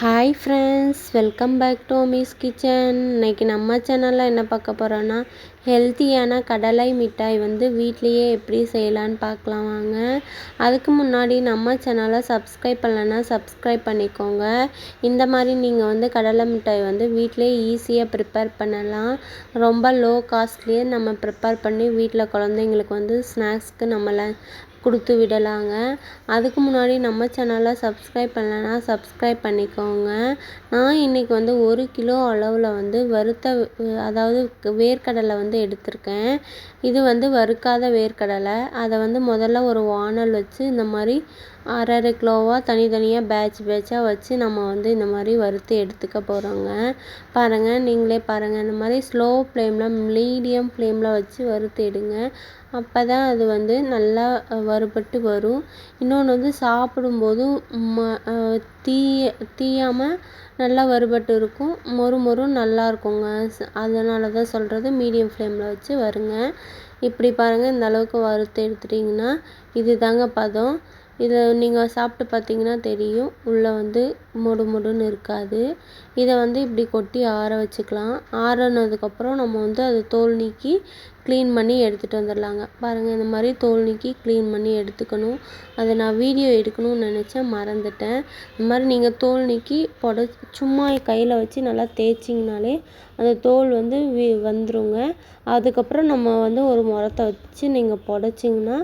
Hi friends welcome back to Mee's kitchen இன்றைக்கி நம்ம சேனலில் என்ன பார்க்க போகிறோன்னா ஹெல்த்தியான கடலை மிட்டாய் வந்து வீட்லேயே எப்படி செய்யலான்னு பார்க்கலாம் வாங்க. அதுக்கு முன்னாடி நம்ம சேனலை சப்ஸ்கிரைப் பண்ணலன்னா சப்ஸ்கிரைப் பண்ணிக்கோங்க. இந்த மாதிரி நீங்கள் வந்து கடலை மிட்டாய் வந்து வீட்லேயே ஈஸியாக ப்ரிப்பேர் பண்ணலாம். ரொம்ப லோ காஸ்ட்லேயே நம்ம ப்ரிப்பேர் பண்ணி வீட்டில் குழந்தைங்களுக்கு வந்து ஸ்நாக்ஸ்க்கு நம்மளை கொடுத்து விடலாங்க. அதுக்கு முன்னாடி நம்ம சேனலை சப்ஸ்கிரைப் பண்ணலைன்னா சப்ஸ்கிரைப் பண்ணிக்கோங்க. நான் இன்றைக்கி வந்து ஒரு கிலோ அளவில் வந்து வறுத்த அதாவது வேர்க்கடலை வந்து எடுத்திருக்கேன். இது வந்து வறுக்காத வேர்க்கடலை. அதை வந்து முதல்ல ஒரு வானல் வச்சு இந்த மாதிரி அரை அரை கிலோவாக தனித்தனியாக பேட்ச் பேட்சாக வச்சு நம்ம வந்து இந்த மாதிரி வறுத்து எடுத்துக்க போகிறோங்க பாருங்கள் நீங்களே பாருங்கள் இந்த மாதிரி ஸ்லோ ஃப்ளேமில் மீடியம் ஃப்ளேமில் வச்சு வறுத்து எடுங்க. அப்போ தான் அது வந்து நல்லா வறுபட்டு வரும். இன்னொன்று வந்து சாப்பிடும்போதும் ம தீய தீயாமல் நல்லா வறுபட்டு இருக்கும். மொறு மொறும் நல்லா இருக்குங்க. அதனால தான் சொல்கிறது மீடியம் ஃப்ளேமில் வச்சு வருங்க. இப்படி பாருங்கள் இந்த அளவுக்கு வறுத்து எடுத்துட்டிங்கன்னா இது தாங்க பதம். இதை நீங்கள் சாப்பிட்டு பார்த்தீங்கன்னா தெரியும். உள்ளே வந்து மொடு மொடுன்னு இருக்காது. இதை வந்து இப்படி கொட்டி ஆற வச்சுக்கலாம். ஆறுனதுக்கப்புறம் நம்ம வந்து அதை தோல் நீக்கி க்ளீன் பண்ணி எடுத்துகிட்டு வந்துடலாங்க பாருங்கள் இந்த மாதிரி தோல் நீக்கி க்ளீன் பண்ணி எடுத்துக்கணும். அதை நான் வீடியோ எடுக்கணும்னு நினச்சேன் மறந்துட்டேன். இந்த மாதிரி நீங்கள் தோல் நீக்கி புட சும்மா கையில் வச்சு நல்லா தேய்ச்சிங்கனாலே அந்த தோல் வந்து வி வந்துருங்க. அதுக்கப்புறம் நம்ம வந்து ஒரு முறத்தை வச்சு நீங்கள் புடச்சிங்கன்னா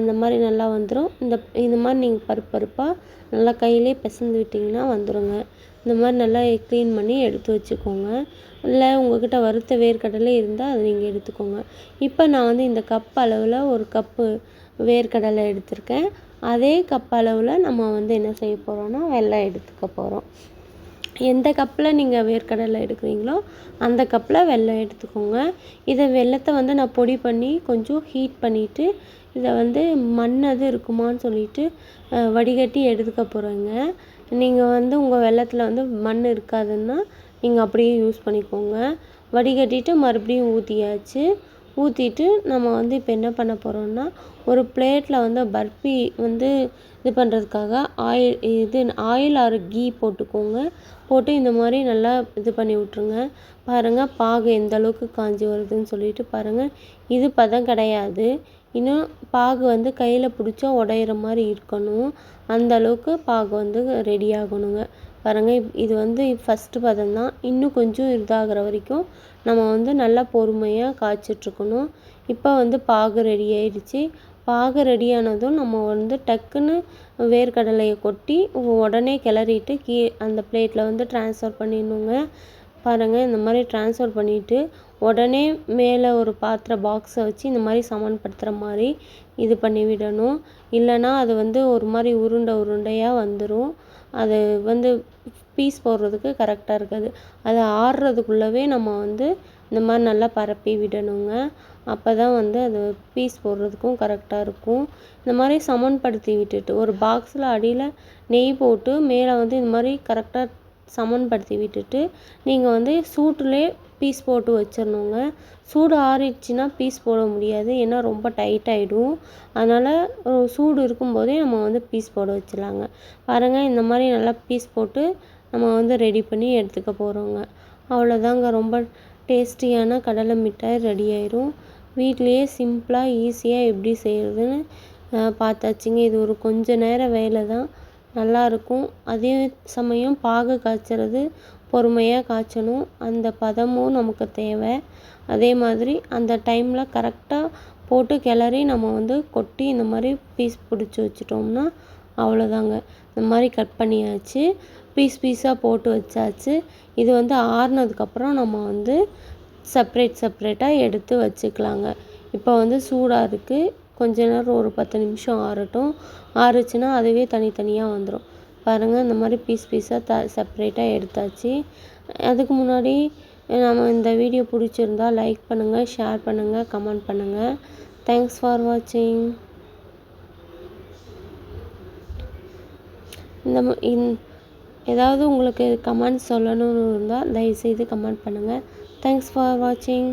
இந்த மாதிரி நல்லா வந்துடும் இந்த இந்த மாதிரி நீங்கள் பருப்பு பருப்பாக நல்லா கையிலே பிசைந்து விட்டிங்கன்னா வந்துடுங்க இந்த மாதிரி நல்லா க்ளீன் பண்ணி எடுத்து வச்சுக்கோங்க. இல்லை உங்கள்கிட்ட வறுத்த வேர்க்கடலை இருந்தால் அதை நீங்கள் எடுத்துக்கோங்க. இப்போ நான் வந்து இந்த கப் அளவில் ஒரு கப்பு வேர்க்கடலை எடுத்திருக்கேன். அதே கப் அளவில் நம்ம வந்து என்ன செய்ய போகிறோன்னா வெல்லம் எடுத்துக்க போகிறோம் எந்த கப்பில் நீங்கள் வேர்க்கடலை எடுக்கிறீங்களோ அந்த கப்பில் வெல்லம் எடுத்துக்கோங்க. இதை வெல்லத்தை வந்து நான் பொடி பண்ணி கொஞ்சம் ஹீட் பண்ணிவிட்டு இதை வந்து மண் அது இருக்குமான்னு சொல்லிட்டு வடிகட்டி எடுத்துக்க போகிறேங்க நீங்கள் வந்து உங்கள் வெள்ளத்தில் வந்து மண் இருக்காதுன்னா நீங்கள் அப்படியே யூஸ் பண்ணிக்கோங்க. வடிகட்டிட்டு மறுபடியும் ஊற்றியாச்சு ஊற்றிட்டு நம்ம வந்து இப்போ என்ன பண்ண போகிறோம்னா ஒரு பிளேட்டில் வந்து பர்ஃபி வந்து இது பண்ணுறதுக்காக ஆயில் இது ஆயில் ஆர் கீ போட்டுக்கோங்க. போட்டு இந்த மாதிரி நல்லா இது பண்ணி விட்ருங்க பாருங்கள் பாகு எந்த அளவுக்கு காஞ்சி வருதுன்னு சொல்லிட்டு பாருங்கள் இது பதம் கிடையாது. இன்னும் பாகு வந்து கையில் பிடிச்சா உடையிற மாதிரி இருக்கணும். அந்த அளவுக்கு பாகு வந்து ரெடி ஆகணுங்க. பாருங்கள் இது வந்து ஃபஸ்ட்டு பதம் தான். இன்னும் கொஞ்சம் இதாகிற வரைக்கும் நம்ம வந்து நல்லா பொறுமையாக காய்ச்சிட்ருக்கணும். இப்போ வந்து பாகு ரெடி ஆயிடுச்சு பாகு ரெடியானதும் நம்ம வந்து டக்குன்னு வேர்க்கடலையை கொட்டி உடனே கிளறிட்டு கீ அந்த பிளேட்டில் வந்து ட்ரான்ஸ்ஃபர் பண்ணிடணுங்க. பாருங்கள் இந்த மாதிரி ட்ரான்ஸ்ஃபர் பண்ணிவிட்டு உடனே மேலே ஒரு பாத்திர பாக்ஸை வச்சு இந்த மாதிரி சமன்படுத்துகிற மாதிரி இது பண்ணி விடணும். இல்லைன்னா அது வந்து ஒரு மாதிரி உருண்டை உருண்டையாக வந்துடும் அது வந்து பீஸ் போடுறதுக்கு கரெக்டாக இருக்காது. அது ஆடுறதுக்குள்ளவே நம்ம வந்து இந்த மாதிரி நல்லா பரப்பி விடணுங்க. அப்போ தான் வந்து அது பீஸ் போடுறதுக்கும் கரெக்டாக இருக்கும். இந்த மாதிரி சமன்படுத்தி விட்டுட்டு ஒரு பாக்ஸில் அடியில் நெய் போட்டு மேலே வந்து இந்த மாதிரி கரெக்டாக சமன்படுத்தி விட்டுட்டு நீங்கள் வந்து சூட்டுலேயே பீஸ் போட்டு வச்சிடணுங்க. சூடு ஆறிடுச்சுன்னா பீஸ் போட முடியாது. ஏன்னா ரொம்ப டைட் ஆகிடும் அதனால் சூடு இருக்கும்போதே நம்ம வந்து பீஸ் போட வச்சிடலாங்க. பாருங்கள் இந்த மாதிரி நல்லா பீஸ் போட்டு நம்ம வந்து ரெடி பண்ணி எடுத்துக்க போகிறோங்க அவ்வளோதாங்க. ரொம்ப டேஸ்டியான கடலை மிட்டாய் ரெடி ஆயிரும். வீட்லேயே சிம்பிளாக ஈஸியாக எப்படி செய்கிறதுன்னு பார்த்தாச்சுங்க. இது ஒரு கொஞ்ச நேரம் வேலை தான். நல்லாயிருக்கும். அதே சமயம் பாகு காய்ச்சறது பொறுமையாக காய்ச்சணும். அந்த பதமும் நமக்கு தேவை. அதே மாதிரி அந்த டைமில் கரெக்டாக போட்டு கிளறி நம்ம வந்து கொட்டி இந்த மாதிரி பீஸ் பிடிச்சி வச்சிட்டோம்னா அவ்வளோதாங்க. இந்த மாதிரி கட் பண்ணியாச்சு. பீஸ் பீஸாக போட்டு வச்சாச்சு. இது வந்து ஆறுனதுக்கப்புறம் நம்ம வந்து செப்ரேட் செப்ரேட்டாக எடுத்து வச்சுக்கலாங்க. இப்போ வந்து சூடாக இருக்குது கொஞ்ச நேரம் ஒரு பத்து நிமிஷம் ஆறட்டும். ஆறுச்சுன்னா அதுவே தனித்தனியாக வந்துடும் பாருங்கள் இந்த மாதிரி பீஸ் பீஸாக த செப்ரேட்டாக எடுத்தாச்சு. அதுக்கு முன்னாடி நம்ம இந்த வீடியோ பிடிச்சிருந்தா லைக் பண்ணுங்கள் ஷேர் பண்ணுங்கள் கமெண்ட் பண்ணுங்கள் தேங்க்ஸ் ஃபார் வாட்சிங் இந்த இந் ஏதாவது உங்களுக்கு கமெண்ட் சொல்லணும்னு இருந்தால் தயவுசெய்து கமெண்ட் பண்ணுங்கள் தேங்க்ஸ் ஃபார் வாட்சிங்